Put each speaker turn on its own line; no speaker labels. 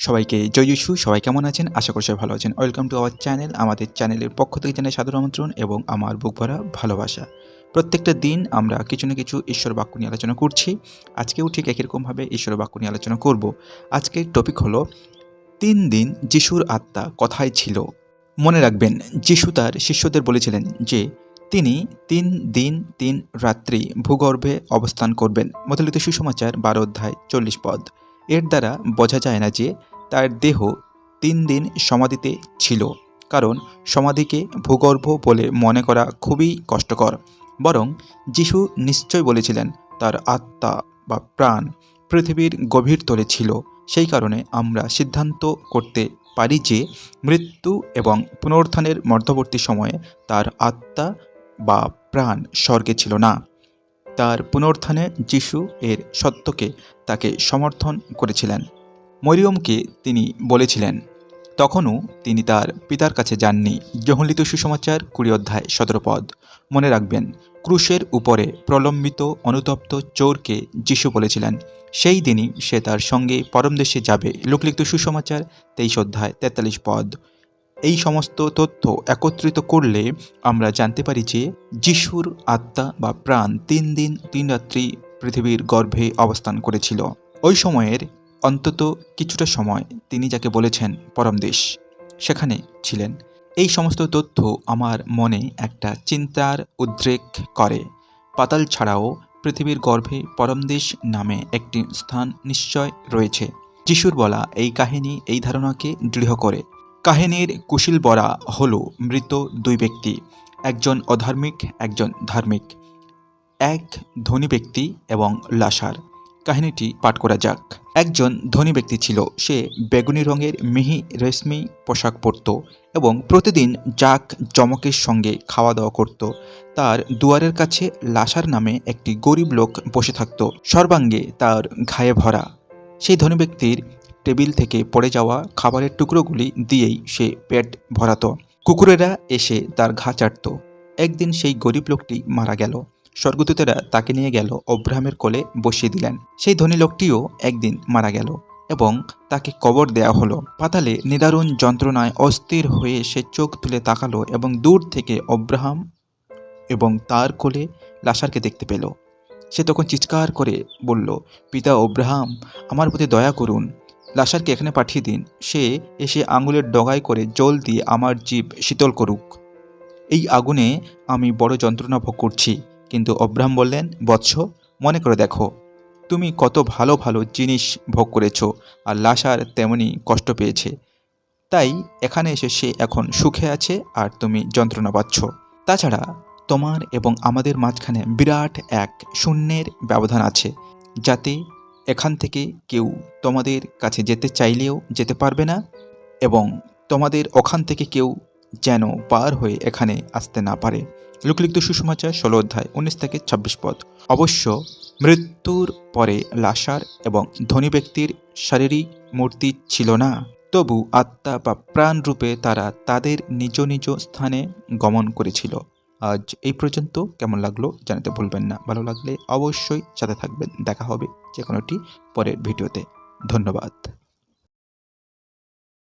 সবাইকে জয় যিশু সবাই কেমন আছেন? আশা করি সবাই ভালো আছেন। ওয়েলকাম টু আওয়ার চ্যানেল আমাদের চ্যানেলের পক্ষ থেকে জানাই সাদর আমন্ত্রণ এবং আমার বুক ভরা ভালোবাসা। প্রত্যেকটা দিন আমরা কিছু না কিছু ঈশ্বর বাক্য নিয়ে আলোচনা করছি। আজকেও ঠিক একই রকমভাবে ঈশ্বর বাক্য নিয়ে আলোচনা করব। আজকের টপিক হলো, তিন দিন যিশুর আত্মা কথায় ছিল? মনে রাখবেন, যিশু তার শিষ্যদের বলেছিলেন যে, তিনি তিন দিন, তিন রাত্রি ভূগর্ভে অবস্থান করবেন। মতলিত সুসমাচার বারো অধ্যায় চল্লিশ পদ। এর দ্বারা বোঝা যায় না যে তার দেহ তিন দিন সমাধিতে ছিল, কারণ সমাধিকে ভূগর্ভ বলে মনে করা খুবই কষ্টকর। বরং যিশু নিশ্চয় বলেছিলেন, তার আত্মা বা প্রাণ পৃথিবীর গভীর তলে ছিল। সেই কারণে আমরা সিদ্ধান্ত করতে পারি যে মৃত্যু এবং পুনরুত্থানের মধ্যবর্তী সময়ে তার আত্মা বা প্রাণ স্বর্গে ছিল না। তার পুনরুত্থানে যিশু এর সত্যকে তাকে সমর্থন করেছিলেন। মরিয়মকে তিনি বলেছিলেন, তখনও তিনি তার পিতার কাছে যাননি। জহলিত সুসমাচার, কুড়ি অধ্যায়, সতেরো পদ। মনে রাখবেন, ক্রুশের উপরে প্রলম্বিত, অনুতপ্ত চোরকে যিশু বলেছিলেন। সেই দিনই সে তার সঙ্গে পরম দেশে যাবে। লোকলিখিত সুসমাচার, তেইশ অধ্যায়, তেতাল্লিশ পদ। এই সমস্ত তথ্য একত্রিত করলে আমরা জানতে পারি যে যিশুর আত্মা বা প্রাণ তিন দিন, তিন রাত্রি পৃথিবীর গর্ভে অবস্থান করেছিল। ওই সময়ের অন্তত কিছুটা সময় তিনি যাকে বলেছেন পরমদেশ সেখানে ছিলেন। এই সমস্ত তথ্য আমার মনে একটা চিন্তার উদ্রেক করে। পাতাল ছাড়াও পৃথিবীর গর্ভে পরমদেশ নামে একটি স্থান নিশ্চয় রয়েছে। যিশুর বলা এই কাহিনী এই ধারণাকে দৃঢ় করে। কাহিনীর কুশিল বরা হল মৃত দুই ব্যক্তি, একজন অধার্মিক, একজন ধার্মিক। এক ধনী ব্যক্তি এবং লাসার কাহিনীটি পাঠ করা যাক। একজন ধনী ব্যক্তি ছিল। সে বেগুনি রঙের মিহি রেশমি পোশাক পরত এবং প্রতিদিন জাক জমকের সঙ্গে খাওয়া দাওয়া করত। তার দুয়ারের কাছে লাসার নামে একটি গরিব লোক বসে থাকত। সর্বাঙ্গে তার ঘায়ে ভরা। সেই ধনী ব্যক্তির টেবিল থেকে পড়ে যাওয়া খাবারের টুকরোগুলি দিয়েই সে পেট ভরাতো। কুকুরেরা এসে তার ঘা চাটত। একদিন সেই গরিব লোকটি মারা গেল। স্বর্গদূতেরা তাকে নিয়ে গেল অব্রাহামের কোলে বসিয়ে দিলেন। সেই ধনী লোকটিও একদিন মারা গেল এবং তাকে কবর দেয়া হলো। পাতালে নিদারুণ যন্ত্রণায় অস্থির হয়ে সে চোখ তুলে তাকালো এবং দূর থেকে অব্রাহাম এবং তার কোলে লাসারকে দেখতে পেল। সে তখন চিৎকার করে বলল, পিতা অব্রাহাম, আমার প্রতি দয়া করুন। লাসারকে এখানে পাঠিয়ে দিন। সে এসে আঙুলের ডগায় করে জল দিয়ে আমার জীব শীতল করুক। এই আগুনে আমি বড় যন্ত্রণা ভোগ করছি। কিন্তু অব্রাহাম বললেন, বৎস, মনে করে দেখো, তুমি কত ভালো ভালো জিনিস ভোগ করেছ, আর লাশার তেমনি কষ্ট পেয়েছে। তাই এখানে এসে সে এখন সুখে আছে, আর তুমি যন্ত্রণা পাচ্ছ। তাছাড়া তোমার এবং আমাদের মাঝখানে বিরাট এক শূন্যের ব্যবধান আছে, যাতে এখান থেকে কেউ তোমাদের কাছে যেতে চাইলেও যেতে পারবে না, এবং তোমাদের ওখান থেকে কেউ যেন পার হয়ে এখানে আসতে না পারে। লোকলিখিত সুসমাচার ষোলো অধ্যায় উনিশ থেকে ছাব্বিশ পদ। অবশ্য মৃত্যুর পরে লাসার এবং ধনী ব্যক্তির শারীরিক মূর্তি ছিল না, তবু আত্মা বা প্রাণ রূপে তারা তাদের নিজ নিজ স্থানে গমন করেছিল। আজ এই পর্যন্ত। কেমন লাগল জানাতে ভুলবেন না। ভালো লাগলে অবশ্যই সাথে থাকবেন। দেখা হবে যে কোনোটি পরের ভিডিওতে। ধন্যবাদ।